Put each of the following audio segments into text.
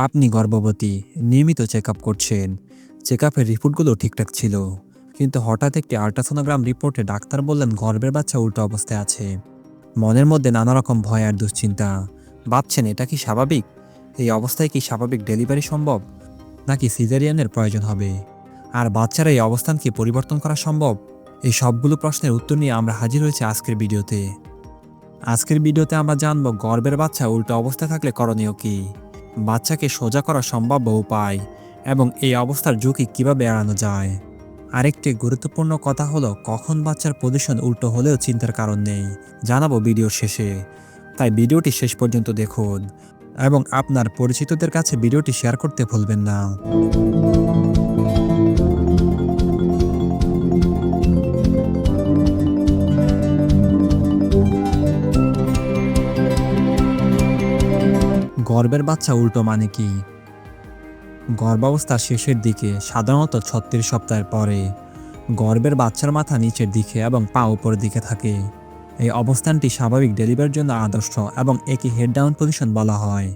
আপনি গর্ভবতী, নিয়মিত চেক আপ করছেন। চেক আপের রিপোর্টগুলো ঠিকঠাক ছিল। কিন্তু হঠাৎ একটি আল্ট্রাসোনোগ্রাম রিপোর্টে ডাক্তার বললেন, গর্ভের বাচ্চা উল্টো অবস্থায় আছে। মনের মধ্যে নানা রকম ভয় আর দুশ্চিন্তা। ভাবছেন, এটা কি স্বাভাবিক? এই অবস্থায় কি স্বাভাবিক ডেলিভারি সম্ভব? নাকি সিজারিয়ানের প্রয়োজন হবে? আর বাচ্চার এই অবস্থান কি পরিবর্তন করা সম্ভব? এই সবগুলো প্রশ্নের উত্তর নিয়ে আমরা হাজির হয়েছি আজকের ভিডিওতে। আজকের ভিডিওতে আমরা জানব, গর্ভের বাচ্চা উল্টো অবস্থায় থাকলে করণীয় কি? বাচ্চাকে সোজা করা সম্ভাব্য উপায় এবং এই অবস্থার ঝুঁকি কীভাবে এড়ানো যায়? আরেকটি গুরুত্বপূর্ণ কথা হলো, কখন বাচ্চার পজিশন উল্টো হলেও চিন্তার কারণ নেই। জানাব ভিডিও শেষে। তাই ভিডিওটি শেষ পর্যন্ত দেখুন এবং আপনার পরিচিতদের কাছে ভিডিওটি শেয়ার করতে ভুলবেন না। গর্ভের বাচ্চা উল্টো মানে কি? গর্ভাবস্থার শেষের দিকে, সাধারণত ছত্রিশ সপ্তাহের পরে গর্ভের বাচ্চার মাথা নিচের দিকে এবং পা উপরের দিকে থাকে। এই অবস্থানটি স্বাভাবিক ডেলিভারির জন্য আদর্শ এবং একে হেড ডাউন পজিশন বলা হয়।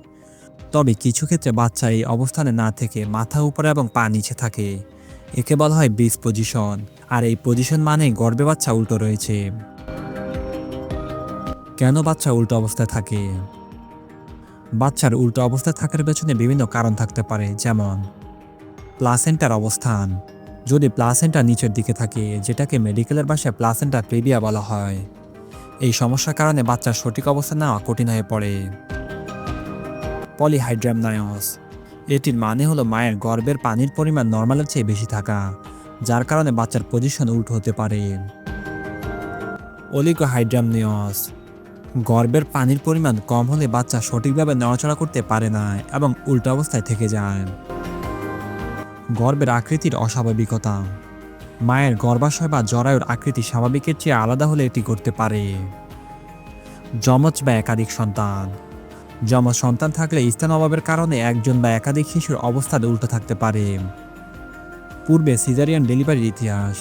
তবে কিছু ক্ষেত্রে বাচ্চা এই অবস্থানে না থেকে মাথা উপরে এবং পা নিচে থাকে। একে বলা হয় ব্রিজ পজিশন আর এই পজিশন মানে গর্ভে বাচ্চা উল্টো রয়েছে। কেন বাচ্চা উল্টো অবস্থায় থাকে? বাচ্চার উল্টো অবস্থায় থাকার পেছনে বিভিন্ন কারণ থাকতে পারে, যেমন প্লাসেন্টার অবস্থান। যদি প্লাসেন্টা নিচের দিকে থাকে, যেটাকে মেডিকেলের ভাষায় প্লাসেন্টা প্রেবিয়া বলা হয়, এই সমস্যার কারণে বাচ্চার সঠিক অবস্থা নেওয়া কঠিন হয়ে পড়ে। পলিহাইড্রামনায়স। এটির মানে হলো মায়ের গর্ভের পানির পরিমাণ নর্মালের চেয়ে বেশি থাকা, যার কারণে বাচ্চার পজিশন উল্টো হতে পারে। অলিগোহাইড্রামনিয়স। গর্ভের পানির পরিমাণ কম হলে বাচ্চা সঠিকভাবে নড়াচড়া করতে পারে না এবং উল্টো অবস্থায় থেকে যায়। গর্ভের আকৃতির অস্বাভাবিকতা। মায়ের গর্ভাশয় বা জরায়ুর আকৃতি স্বাভাবিকের চেয়ে আলাদা হলে এটি করতে পারে। যমজ বা একাধিক সন্তান। যমজ সন্তান থাকলে স্থান অভাবের কারণে একজন বা একাধিক শিশুর অবস্থা উল্টো থাকতে পারে। পূর্বে সিজারিয়ান ডেলিভারির ইতিহাস।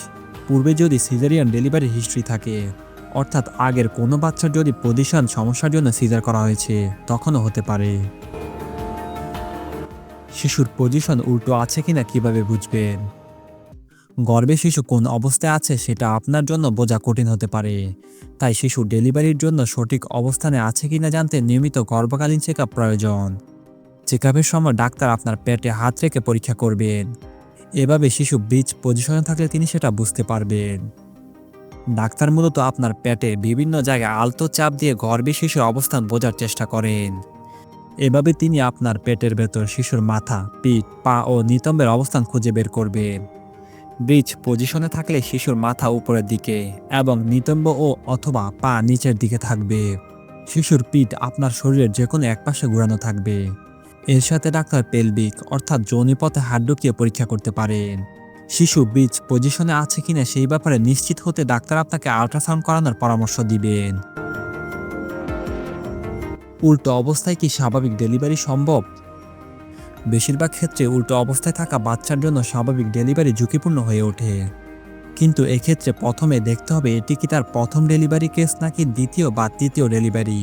পূর্বে যদি সিজারিয়ান ডেলিভারি হিস্ট্রি থাকে অর্থাৎ আগের কোনো বাচ্চার যদি পজিশন সমস্যার জন্য সিজার করা হয়েছে, তখনও হতে পারে। শিশুর পজিশন উল্টো আছে কিনা কীভাবে বুঝবেন? গর্ভে শিশু কোন অবস্থায় আছে সেটা আপনার জন্য বোঝা কঠিন হতে পারে। তাই শিশু ডেলিভারির জন্য সঠিক অবস্থানে আছে কিনা জানতে নিয়মিত গর্ভকালীন চেক প্রয়োজন। চেক সময় ডাক্তার আপনার পেটে হাত রেখে পরীক্ষা করবেন। এভাবে শিশু বীজ পজিশনে থাকলে তিনি সেটা বুঝতে পারবেন। ডাক্তার মূলত আপনার পেটে বিভিন্ন জায়গায় আলতো চাপ দিয়ে গর্ভে শিশুর অবস্থান বোঝার চেষ্টা করেন। এভাবে তিনি আপনার পেটের ভেতর শিশুর মাথা, পিঠ, পা ও নিতম্বের অবস্থান খুঁজে বের করবেন ব্রিজ পজিশনে থাকলে শিশুর মাথা উপরের দিকে এবং নিতম্ব ও অথবা পা নিচের দিকে থাকবে। শিশুর পিঠ আপনার শরীরের যে কোনো এক পাশে ঘুরানো থাকবে। এর সাথে ডাক্তার পেলবিক অর্থাৎ যৌনিপথে হাত ঢুকিয়ে পরীক্ষা করতে পারেন। শিশু বীজ পজিশনে আছে কিনা সেই ব্যাপারে নিশ্চিত হতে ডাক্তার আপনাকে আল্ট্রাসাউন্ড করানোর পরামর্শ দিবেন। উল্টো অবস্থায় কি স্বাভাবিক ডেলিভারি সম্ভব? বেশিরভাগ ক্ষেত্রে উল্টো অবস্থায় থাকা বাচ্চার জন্য স্বাভাবিক ডেলিভারি ঝুঁকিপূর্ণ হয়ে ওঠে। কিন্তু এক্ষেত্রে প্রথমে দেখতে হবে এটি কি তার প্রথম ডেলিভারি কেস নাকি দ্বিতীয় বা তৃতীয় ডেলিভারি।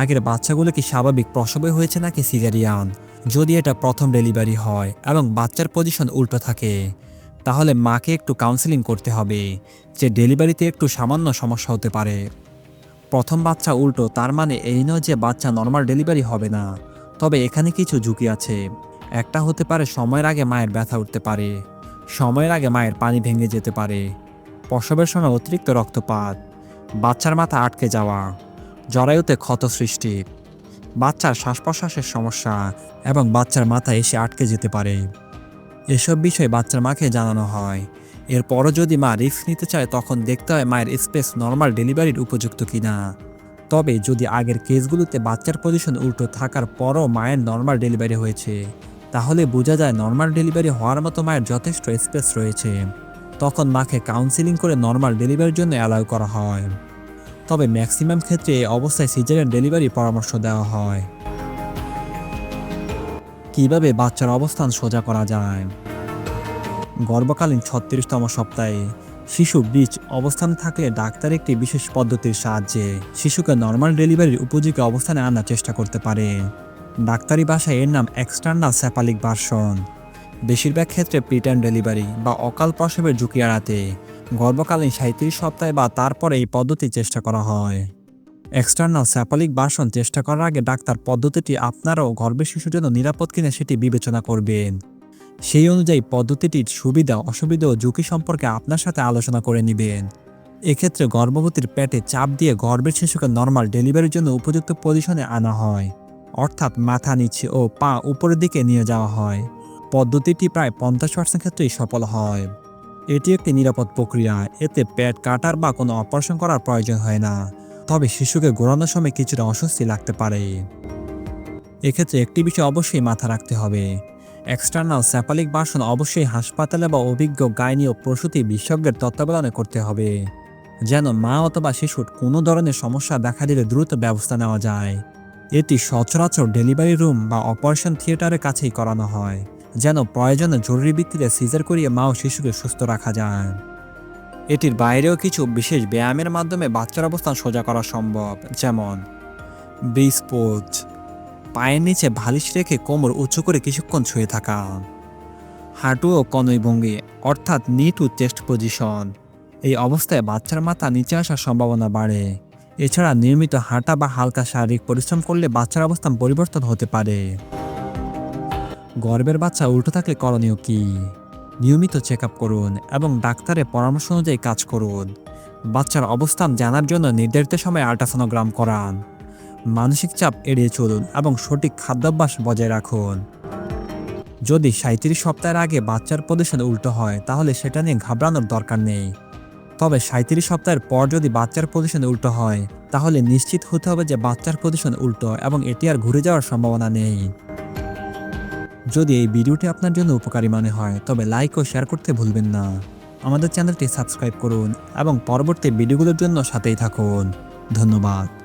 আগের বাচ্চাগুলো কি স্বাভাবিক প্রসবে হয়েছে নাকি সিজারিয়ান? যদি এটা প্রথম ডেলিভারি হয় এবং বাচ্চার পজিশন উল্টো থাকে। তাহলে মাকে একটু কাউন্সেলিং করতে হবে, যে ডেলিভারিতে একটু সামান্য সমস্যা হতে পারে। প্রথম বাচ্চা উল্টো, তার মানে এই নয় যে বাচ্চা নর্মাল ডেলিভারি হবে না। তবে এখানে কিছু ঝুঁকি আছে। একটা হতে পারে সময়ের আগে মায়ের ব্যথা উঠতে পারে, সময়ের আগে মায়ের পানি ভেঙে যেতে পারে, প্রসবের সময় অতিরিক্ত রক্তপাত, বাচ্চার মাথা আটকে যাওয়া, জরায়ুতে ক্ষত সৃষ্টি, বাচ্চার শ্বাস প্রশ্বাসের সমস্যা এবং বাচ্চার মাথা এসে আটকে যেতে পারে। এসব বিষয় বাচ্চার মাকে জানানো হয়। এরপরও যদি মা রিস্ক নিতে চায়, তখন দেখতে হয় মায়ের স্পেস নর্মাল ডেলিভারির উপযুক্ত কিনা। তবে যদি আগের কেসগুলোতে বাচ্চার পজিশন উল্টো থাকার পরও মায়ের নর্মাল ডেলিভারি হয়েছে, তাহলে বোঝা যায় নর্মাল ডেলিভারি হওয়ার মতো মায়ের যথেষ্ট স্পেস রয়েছে। তখন মাকে কাউন্সিলিং করে নর্মাল ডেলিভারির জন্য অ্যালাউ করা হয়। তবে ম্যাক্সিমাম ক্ষেত্রে এই অবস্থায় সিজারিয়ান ডেলিভারি পরামর্শ দেওয়া হয়। কীভাবে বাচ্চার অবস্থান সোজা করা যায়? গর্ভকালীন ছত্রিশতম সপ্তাহে শিশু বীজ অবস্থান থাকলে ডাক্তার একটি বিশেষ পদ্ধতির সাহায্যে শিশুকে নর্মাল ডেলিভারির উপযোগী অবস্থানে আনার চেষ্টা করতে পারে। ডাক্তারি ভাষায় এর নাম এক্সটার্নাল স্যাপালিক ভার্সন বেশিরভাগ ক্ষেত্রে প্রিটার্ন ডেলিভারি বা অকাল প্রসবের ঝুঁকি এড়াতে গর্ভকালীন সাঁত্রিশ সপ্তাহে বা তারপরে এই পদ্ধতি চেষ্টা করা হয়। এক্সটার্নাল স্যাপালিক বাসন চেষ্টা করার আগে ডাক্তার পদ্ধতিটি আপনারও গর্ভের শিশুর জন্য নিরাপদ কিনা সেটি বিবেচনা করবেন। সেই অনুযায়ী পদ্ধতিটির সুবিধা, অসুবিধা ও ঝুঁকি সম্পর্কে আপনার সাথে আলোচনা করে নেবেন। এক্ষেত্রে গর্ভবতীর পেটে চাপ দিয়ে গর্ভের শিশুকে নর্মাল ডেলিভারির জন্য উপযুক্ত পজিশনে আনা হয়। অর্থাৎ মাথা নিচে ও পা উপরের দিকে নিয়ে যাওয়া হয়। পদ্ধতিটি প্রায় পঞ্চাশ পার্সেন্ট ক্ষেত্রেই সফল হয়। এটি একটি নিরাপদ প্রক্রিয়া। এতে পেট কাটার বা কোনো অপারেশন করার প্রয়োজন হয় না। তবে শিশুকে ঘোরানোর সময় কিছুটা অস্বস্তি লাগতে পারে। এক্ষেত্রে একটি বিষয় অবশ্যই মাথা রাখতে হবে। এক্সটার্নাল স্যাপালিক বাসন অবশ্যই হাসপাতালে বা অভিজ্ঞ গাইনি ও প্রসূতি বিশেষজ্ঞের তত্ত্বাবধানে করতে হবে, যেন মা অথবা শিশুর কোনো ধরনের সমস্যা দেখা দিলে দ্রুত ব্যবস্থা নেওয়া যায়। এটি সচরাচর ডেলিভারি রুম বা অপারেশন থিয়েটারের কাছেই করানো হয়, যেন প্রয়োজনে জরুরি ভিত্তিতে সিজার করিয়ে মা ও শিশুকে সুস্থ রাখা যায়। এটির বাইরেও কিছু বিশেষ ব্যায়ামের মাধ্যমে বাচ্চার অবস্থান সোজা করা সম্ভব, যেমন ব্রিজ পোজ, পায়ের নিচে ভালিশ রেখে কোমর উঁচু করে কিছুক্ষণ ছুঁয়ে থাকা, হাঁটু ও কনই ভঙ্গি অর্থাৎ নি টু চেস্ট পজিশন এই অবস্থায় বাচ্চার মাথা নিচে আসার সম্ভাবনা বাড়ে। এছাড়া নিয়মিত হাঁটা বা হালকা শারীরিক পরিশ্রম করলে বাচ্চার অবস্থান পরিবর্তন হতে পারে। গর্বের বাচ্চা উল্টো থাকলে করণীয় কি? নিয়মিত চেক আপ করুন এবং ডাক্তারের পরামর্শ অনুযায়ী কাজ করুন। বাচ্চার অবস্থান জানার জন্য নির্ধারিত সময়ে আল্ট্রাসোনোগ্রাম করান। মানসিক চাপ এড়িয়ে চলুন এবং সঠিক খাদ্যাভ্যাস বজায় রাখুন। যদি সাঁত্রিশ সপ্তাহের আগে বাচ্চার পজিশন উল্টো হয়, তাহলে সেটা নিয়ে ঘাবড়ানোর দরকার নেই। তবে সাঁত্রিশ সপ্তাহের পর যদি বাচ্চার পজিশন উল্টো হয়, তাহলে নিশ্চিত হতে হবে যে বাচ্চার পজিশন উল্টো এবং এটি আর ঘুরে যাওয়ার সম্ভাবনা নেই। যদি এই ভিডিওটি আপনার জন্য উপকারী মনে হয়, তবে লাইক ও শেয়ার করতে ভুলবেন না। আমাদের চ্যানেলটি সাবস্ক্রাইব করুন এবং পরবর্তী ভিডিওগুলোর জন্য সাথেই থাকুন। ধন্যবাদ।